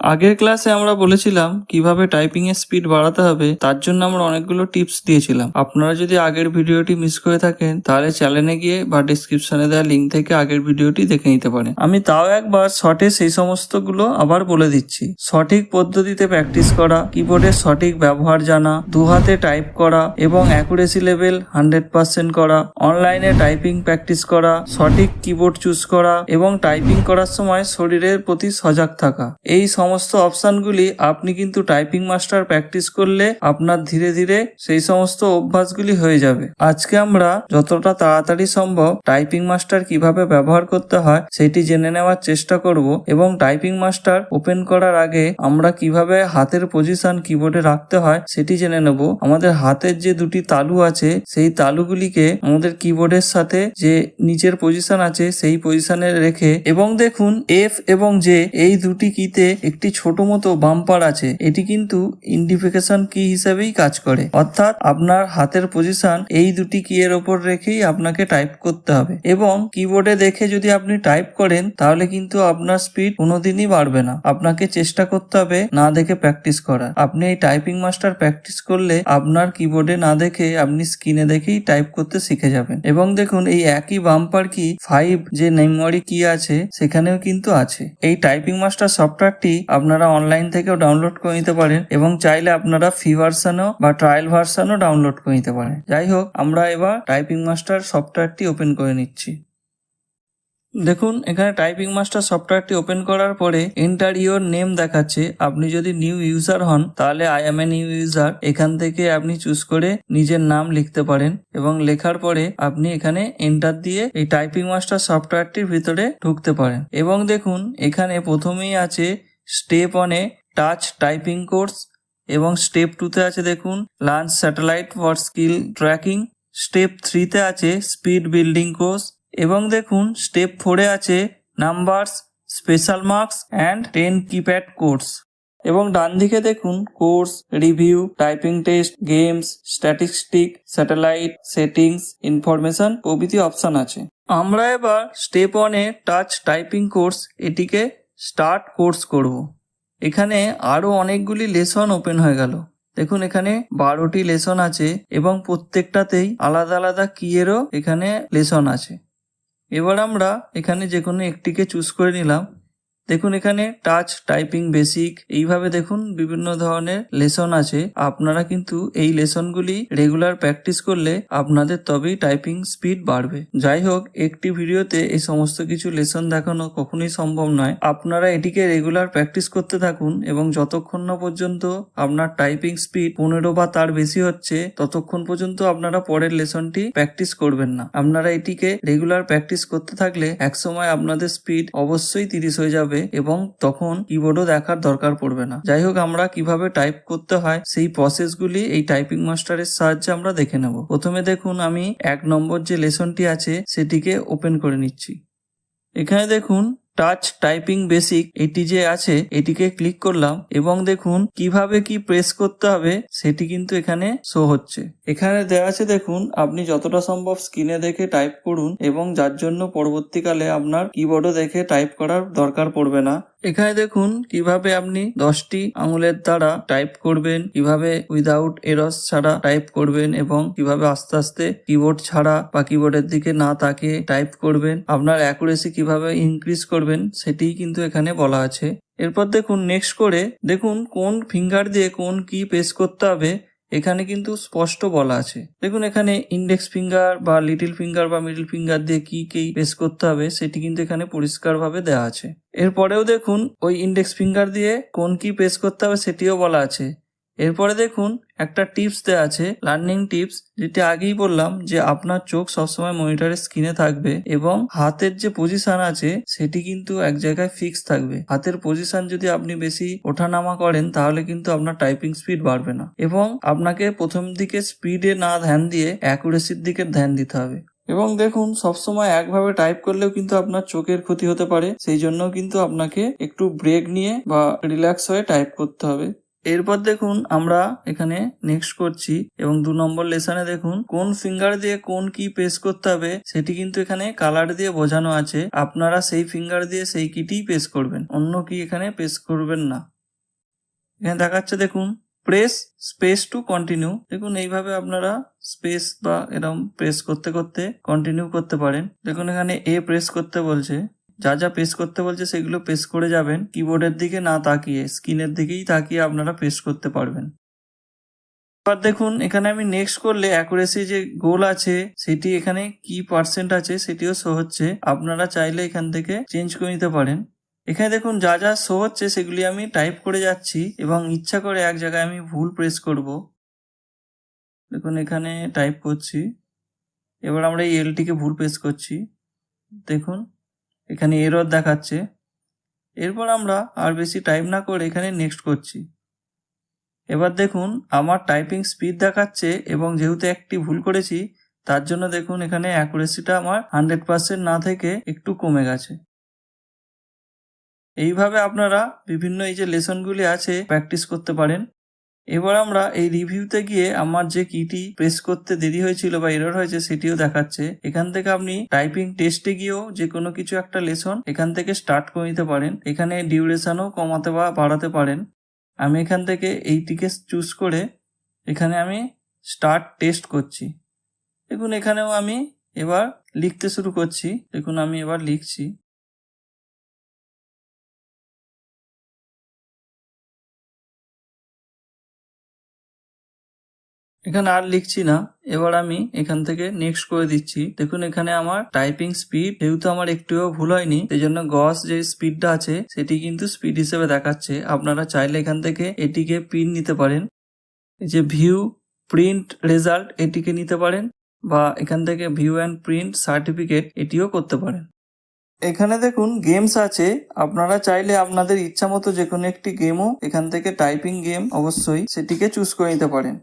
আগের ক্লাসে আমরা বলেছিলাম কীভাবে টাইপিং এর স্পিড বাড়াতে হবে, তার জন্য আমরা অনেকগুলো টিপস দিয়েছিলাম। আপনারা যদি আগের ভিডিওটি মিস করে থাকেন, তাহলে চ্যানেলে গিয়ে বা ডিসক্রিপশনে দেওয়া লিঙ্ক থেকে আগের ভিডিওটি দেখে নিতে পারেন। আমি তাও একবার শর্টে সেই সমস্তগুলো আবার বলে দিচ্ছি। সঠিক পদ্ধতিতে প্র্যাকটিস করা কিবোর্ডের সঠিক ব্যবহার জানা দু হাতে টাইপ করা এবং অ্যাকুরেসি লেভেল হান্ড্রেড পার্সেন্ট করা অনলাইনে টাইপিং প্র্যাকটিস করা, সঠিক কিবোর্ড চুজ করা এবং টাইপিং করার সময় শরীরের প্রতি সজাগ থাকা। এই সমস্ত অপশনগুলি আপনি কিন্তু টাইপিং মাস্টার প্র্যাকটিস করলে আপনার ধীরে ধীরে সেই সমস্ত অভ্যাসগুলি হয়ে যাবে। আজকে আমরা যতটা তাড়াতাড়ি সম্ভব টাইপিং মাস্টার কীভাবে ব্যবহার করতে হয় সেটি জেনে নেওয়ার চেষ্টা করব এবং টাইপিং মাস্টার ওপেন করার আগে আমরা কীভাবে হাতের পজিশন কিবোর্ডে রাখতে হয় সেটি জেনে নেব। আমাদের হাতের যে দুটি তালু আছে, সেই তালুগুলিকে আমাদের কিবোর্ডের সাথে যে নিচের পজিশন আছে, সেই পজিশনে রেখে এবং দেখুন এফ এবং জে এই দুটি কিতে একটি ছোট মতো বাম্পার আছে। এটি কিন্তু ইন্ডিফিকেশন কি হিসাবেই কাজ করে। অর্থাৎ আপনার হাতের পজিশন এই দুটি কি এর ওপর রেখেই আপনাকে টাইপ করতে হবে। এবং কিবোর্ডে দেখে যদি আপনি টাইপ করেন, তাহলে কিন্তু আপনার স্পিড কোনোদিনই বাড়বে না। আপনাকে চেষ্টা করতে হবে না দেখে প্র্যাকটিস করা আপনি এই টাইপিং মাস্টার প্র্যাকটিস করলে আপনার কিবোর্ডে না দেখে আপনি স্ক্রিনে দেখেই টাইপ করতে শিখে যাবেন। এবং দেখুন, এই একই বাম্পার কি ফাইভ যে মেমোরি কি আছে, সেখানেও কিন্তু আছে। এই টাইপিং মাস্টার সফটওয়্যারটি আপনারা অনলাইন থেকেও ডাউনলোড করে নিতে পারেন এবং চাইলে আপনারা ফ্রি ভার্সানও বা ট্রায়াল ভার্সানও ডাউনলোড করে নিতে পারেন। যাই হোক, আমরা এবার টাইপিং মাস্টার সফটওয়্যারটি ওপেন করে নিচ্ছি। দেখুন, এখানে টাইপিং মাস্টার সফটওয়্যারটি ওপেন করার পরে এন্টার ইউর নেম দেখাচ্ছে। আপনি যদি নিউ ইউজার হন, তাহলে I am a new user এখান থেকে আপনি চুজ করে নিজের নাম লিখতে পারেন এবং লেখার পরে আপনি এখানে এন্টার দিয়ে এই টাইপিং মাস্টার সফটওয়্যারটির ভিতরে ঢুকতে পারেন। এবং দেখুন, এখানে প্রথমেই আছে স্টেপ অনে টাচ টাইপিং কোর্স এবং স্টেপ টুতে আছে দেখুন launch satellite for skill tracking step থ্রিতে আছে স্পিড বিল্ডিং কোর্স এবং দেখুন স্টেপ ফোরে আছে numbers special marks and ten keypad course এবং ডান দিকে দেখুন course review typing test games statistic satellite settings information প্রভৃতি অপশন আছে। আমরা এবার স্টেপ ওয়ানে টাচ টাইপিং কোর্স এটিকে স্টার্ট কোর্স করব। এখানে আরও অনেকগুলি লেসন ওপেন হয়ে গেল। দেখুন, এখানে বারোটি লেসন আছে এবং প্রত্যেকটাতেই আলাদা আলাদা কিয়েরও এখানে লেসন আছে। এবার আমরা এখানে যে কোনো একটিকে চুজ করে নিলাম। দেখুন এখানে টাচ টাইপিং বেসিক এইভাবে দেখুন বিভিন্ন ধরনের লেসন আছে। আপনারা কিন্তু এই লেসনগুলি রেগুলার প্র্যাকটিস করলে আপনাদের তবেই টাইপিং স্পিড বাড়বে। যাই হোক, একটি ভিডিওতে এই সমস্ত কিছু লেসন দেখানো কখনোই সম্ভব নয়। আপনারা এটিকে রেগুলার প্র্যাকটিস করতে থাকুন এবং যতক্ষণ না পর্যন্ত আপনার টাইপিং স্পিড পনেরো বা তার বেশি হচ্ছে, ততক্ষণ পর্যন্ত আপনারা পরের লেসনটি প্র্যাকটিস করবেন না। আপনারা এটিকে রেগুলার প্র্যাকটিস করতে থাকলে একসময় আপনাদের স্পিড অবশ্যই তিরিশ হয়ে যাবে। এবং তখন কিবোর্ডও দেখার দরকার পড়বে না। যাই হোক আমরা কীভাবে টাইপ করতে হয় সেই প্রসেসগুলি এই টাইপিং মাস্টারের সাহায্যে আমরা দেখে নেব। প্রথমে দেখুন, আমি এক নম্বর যে লেসনটি আছে, সেটিকে ওপেন করে নিচ্ছি। এখানে দেখুন টাচ টাইপিং বেসিক এটি যে আছে, এটিকে ক্লিক করলাম এবং দেখুন কীভাবে কি প্রেস করতে হবে, সেটি কিন্তু এখানে শো হচ্ছে। এখানে দেওয়া আছে দেখুন, আপনি যতটা সম্ভব স্ক্রিনে দেখে টাইপ করুন এবং যার জন্য পরবর্তীকালে আপনার কিবোর্ডও দেখে টাইপ করার দরকার পড়বে না। এখানে দেখুন কীভাবে আপনি দশটি আঙুলের দ্বারা টাইপ করবেন, কীভাবে উইদাউট এরস ছাড়া টাইপ করবেন এবং কীভাবে আস্তে আস্তে কিবোর্ড ছাড়া বা কিবোর্ডের দিকে না তাকিয়ে টাইপ করবেন, আপনার অ্যাকুরেসি কীভাবে ইনক্রিজ করবেন সেটিই কিন্তু এখানে বলা আছে। এরপর দেখুন নেক্সট করে দেখুন কোন ফিঙ্গার দিয়ে কোন কি প্রেস করতে হবে এখানে কিন্তু স্পষ্ট বলা আছে। দেখুন, এখানে ইন্ডেক্স ফিঙ্গার বা লিটিল ফিঙ্গার বা মিডিল ফিঙ্গার দিয়ে কি কি প্রেস করতে হবে, সেটি কিন্তু এখানে পরিষ্কারভাবে দেওয়া আছে। এরপরেও দেখুন, ওই ইন্ডেক্স ফিঙ্গার দিয়ে কোন কি প্রেস করতে হবে, সেটিও বলা আছে। এরপরে দেখুন, একটা টিপস দেওয়া আছে লার্নিং টিপস যেটি আগেই বললাম যে আপনার চোখ সবসময় মনিটরের স্ক্রিনে থাকবে এবং হাতের যে পজিশন আছে, সেটি কিন্তু এক জায়গায় ফিক্স থাকবে। হাতের পজিশন যদি আপনি বেশি ওঠানামা করেন, তাহলে কিন্তু আপনার টাইপিং স্পিড বাড়বে না এবং আপনাকে প্রথম দিকে স্পিডে না ধ্যান দিয়ে অ্যাকুরেসির দিকে ধ্যান দিতে হবে। এবং দেখুন, সবসময় একভাবে টাইপ করলেও কিন্তু আপনার চোখের ক্ষতি হতে পারে, সেই জন্য কিন্তু আপনাকে একটু ব্রেক নিয়ে বা রিল্যাক্স হয়ে টাইপ করতে হবে। এরপর দেখুন আমরা এখানে নেক্সট করছি এবং দু নম্বর লেসনে দেখুন কোন ফিঙ্গার দিয়ে কোন কি প্রেস করতে হবে সেটি কিন্তু এখানে কালার দিয়ে বোঝানো আছে। আপনারা সেই ফিঙ্গার দিয়ে সেই কিটিই প্রেস করবেন, অন্য কি এখানে প্রেস করবেন না। এখানে দেখাচ্ছে দেখুন প্রেস স্পেস টু কন্টিনিউ দেখুন এইভাবে আপনারা স্পেস বা এরকম প্রেস করতে করতে কন্টিনিউ করতে পারেন। দেখুন এখানে এ প্রেস করতে বলছে। যা যা প্রেস করতে বলছে সেগুলো প্রেস করে যাবেন। কিবোর্ডের দিকে না তাকিয়ে স্ক্রিনের দিকেই তাকিয়ে আপনারা প্রেস করতে পারবেন। এবার দেখুন, এখানে আমি নেক্সট করলে অ্যাকুরেসি যে গোল আছে, সেটি এখানে কি পার্সেন্ট আছে সেটিও শো হচ্ছে। আপনারা চাইলে এখান থেকে চেঞ্জ করে নিতে পারেন। এখানে দেখুন, যা যা শো হচ্ছে সেগুলি আমি টাইপ করে যাচ্ছি এবং ইচ্ছা করে এক জায়গায় আমি ভুল প্রেস করব। দেখুন, এখানে টাইপ করছি। এবার আমরা এই এলটিকে ভুল প্রেস করছি। দেখুন এখানে এরর দেখাচ্ছে। এরপর আমরা আর বেশি টাইপ না করে এখানে নেক্সট করছি। এবার দেখুন, আমার টাইপিং স্পিড দেখাচ্ছে এবং যেহেতু একটি ভুল করেছি, তার জন্য দেখুন এখানে অ্যাকুরেসিটা আমার হান্ড্রেড পার্সেন্ট না থেকে একটু কমে গেছে। এইভাবে আপনারা বিভিন্ন এই যে লেসনগুলি আছে প্র্যাকটিস করতে পারেন। এবার আমরা এই রিভিউতে গিয়ে আমার যে কিটি প্রেস করতে দেরি হয়েছিল বা এরর হয়েছে সেটিও দেখাচ্ছে। এখান থেকে আপনি টাইপিং টেস্টে গিয়েও যে কোনো কিছু একটা লেসন এখান থেকে স্টার্ট করে নিতে পারেন। এখানে ডিউরেশনও কমাতে বা বাড়াতে পারেন। আমি এখান থেকে এইটিকে চুজ করে এখানে আমি স্টার্ট টেস্ট করছি। দেখুন এখানেও আমি এবার লিখতে শুরু করছি। দেখুন আমি এবার লিখছি। এখানে আর লিখছি না। এবার আমি এখান থেকে নেক্সট করে দিচ্ছি। দেখুন, এখানে আমার টাইপিং স্পিড যেহেতু আমার একটুও ভুল হয়নি সেই জন্য গস যে স্পিডটা আছে, সেটি কিন্তু স্পিড হিসেবে দেখাচ্ছে। আপনারা চাইলে এখান থেকে এটিকে প্রিন্ট নিতে পারেন। যে ভিউ প্রিন্ট রেজাল্ট এটিকে নিতে পারেন বা এখান থেকে ভিউ অ্যান্ড প্রিন্ট সার্টিফিকেট এটিও করতে পারেন। এখানে দেখুন গেমস আছে। আপনারা চাইলে আপনাদের ইচ্ছা মতো যে কোনো একটি গেমও এখান থেকে টাইপিং গেম অবশ্যই সেটিকে চুজ করে নিতে পারেন।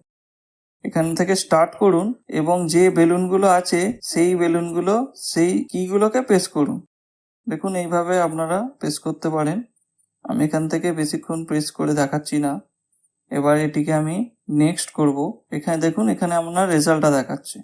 এখান থেকে স্টার্ট করুন এবং যে বেলুনগুলো আছে, সেই বেলুনগুলো সেই কিগুলোকে প্রেস করুন। দেখুন এইভাবে আপনারা প্রেস করতে পারেন। আমি এখান থেকে বেশিক্ষণ প্রেস করে দেখাচ্ছি না। এবার এটিকে আমি নেক্সট করব। এখানে দেখুন, এখানে আপনার রেজাল্টটা দেখাচ্ছে।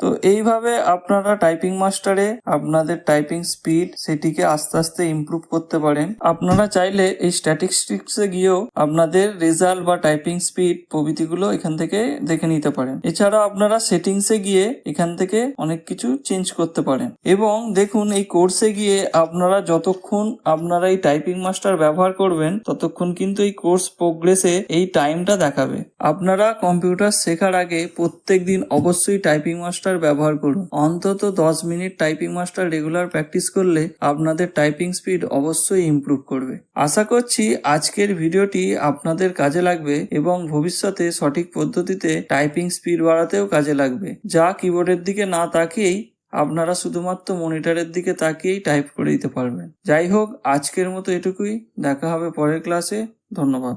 তো এইভাবে আপনারা টাইপিং মাস্টারে আপনাদের টাইপিং স্পিড সেটিকে আস্তে আস্তে ইমপ্রুভ করতে পারেন। আপনারা চাইলে এই স্ট্যাটিস্টিক্সে গিয়েও আপনাদের রেজাল্ট বা টাইপিং স্পিড প্রভৃতিগুলো এখান থেকে দেখে নিতে পারেন। এছাড়া আপনারা সেটিংসে গিয়ে এখান থেকে অনেক কিছু চেঞ্জ করতে পারেন। এবং দেখুন, এই কোর্সে গিয়ে আপনারা যতক্ষণ আপনারা এই টাইপিং মাস্টার ব্যবহার করবেন, ততক্ষণ কিন্তু এই কোর্স প্রোগ্রেসে এই টাইমটা দেখাবে। আপনারা কম্পিউটার শেখার আগে প্রত্যেক দিন অবশ্যই টাইপিং মাস্টার ব্যবহার করুন। অন্তত দশ minute typing master regular practice করলে আপনাদের টাইপিং স্পিড অবশ্যই ইমপ্রুভ করবে। আশা করছি আজকের ভিডিওটি আপনাদের কাজে লাগবে এবং ভবিষ্যতে সঠিক পদ্ধতিতে টাইপিং স্পিড বাড়াতেও কাজে লাগবে। যা কিবোর্ডের দিকে না তাকিয়েই আপনারা শুধুমাত্র মনিটরের দিকে তাকিয়েই টাইপ করে দিতে পারবেন। যাই হোক, আজকের মতো এটুকুই। দেখা হবে পরের ক্লাসে ধন্যবাদ।